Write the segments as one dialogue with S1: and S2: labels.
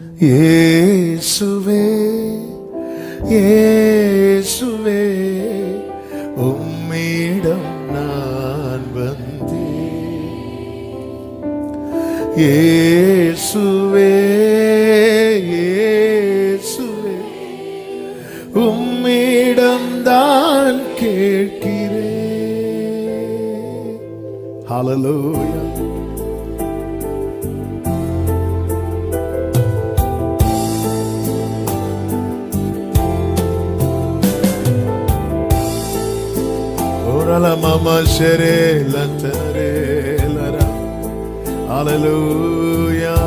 S1: இயேசுவே இயேசுவே உம்மிடம் நான் வந்தேன். இயேசுவே இயேசுவே உம்மிடம் தான் கேட்கிறேன். ஹalleluya Orala mama shere lantare lara. Hallelujah.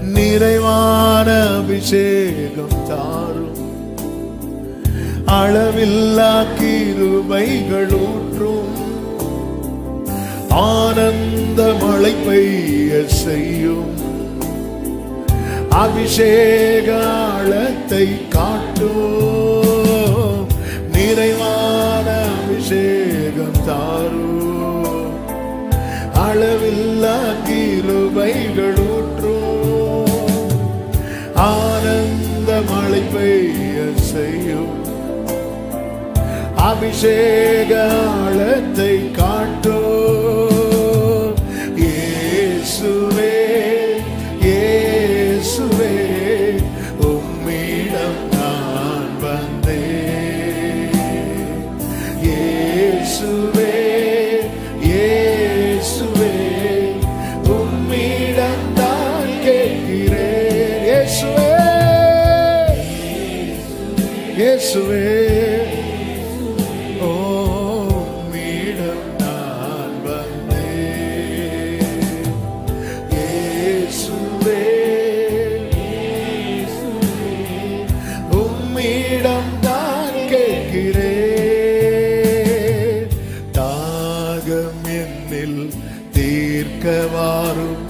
S1: நிறைவான அபிஷேகம் தாரும். அளவில்லா கிருபைகள் ஊற்றும் ஆனந்த மழை பெய்ய செய்யும். அபிஷேக ஆழத்தை காட்டும். நிறைவான அபிஷேகம் தாரும் அளவில்லா கிருபைகள் ஊற்றும் ஆனந்த மழை பெய்ய செய்யும். அபிஷேக ஆழத்தை தீர்க்க வாரும்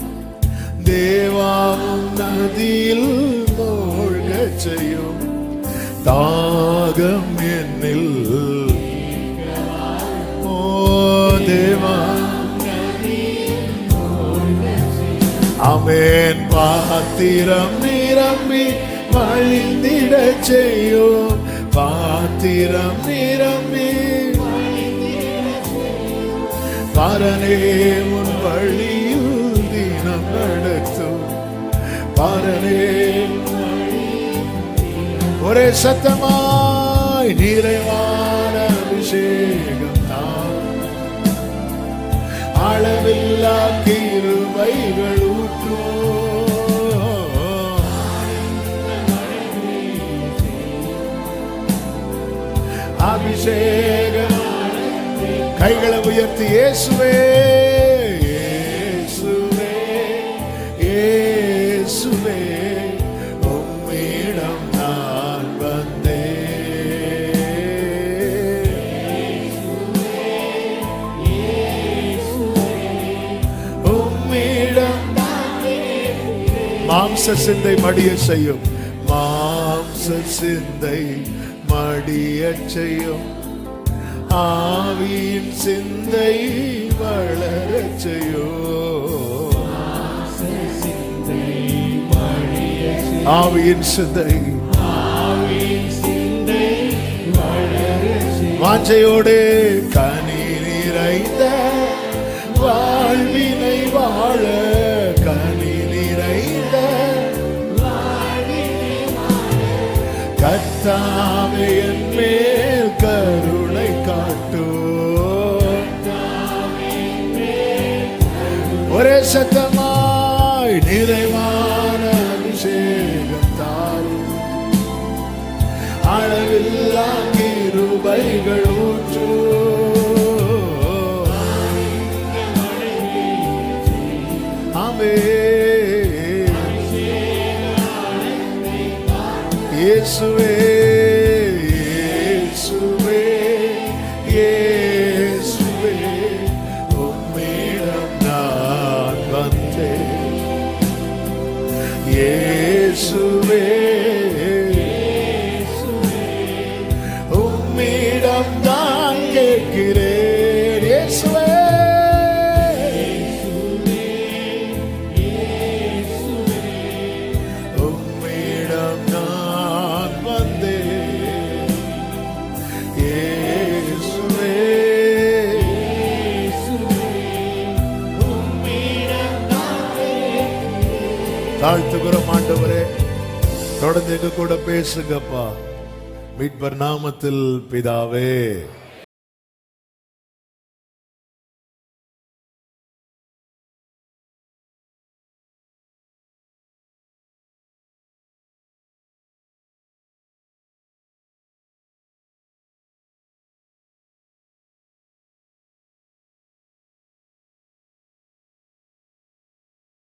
S1: தேவாவும் நதியில் மூழ்கச் செய்யும். தாகம் என்னில். ஓ தேவா. அமேன் பாத்திரம் நிரம்பி வழிந்திட செய்யும். பாத்திரம் நிரம்பி பரனே உன் வழியில் தினம் நடத்தும். பரனே ஒரே சத்தமாய் நிறைவான அபிஷேகம் தான் அளவில்லா கிருவைகள் ஊற்றும் அபிஷேகம். கைகளை உயர்த்தி இயேசுவே. மாம்ச சிந்தை மடிய செய்யும். மாம்ச சிந்தை மடிய செய்யும். ஆவியின் சிந்தை வளர செய்யும். ஆவியின் சிந்தை வாஞ்சையோடு கனி நிறைந்த கத்தாவே என் மேல் கருணை காட்டோ. ஒரே சத்தமாய் நிறைவான அபிஷேகம் தாரும். அளவில்லா கிருபைகள் இயேசுவே. தாழ்த்துகிறோம் ஆண்டவரே. தொடர்ந்து எங்க கூட பேசுங்கப்பா. மீட்பர் நாமத்தில் பிதாவே.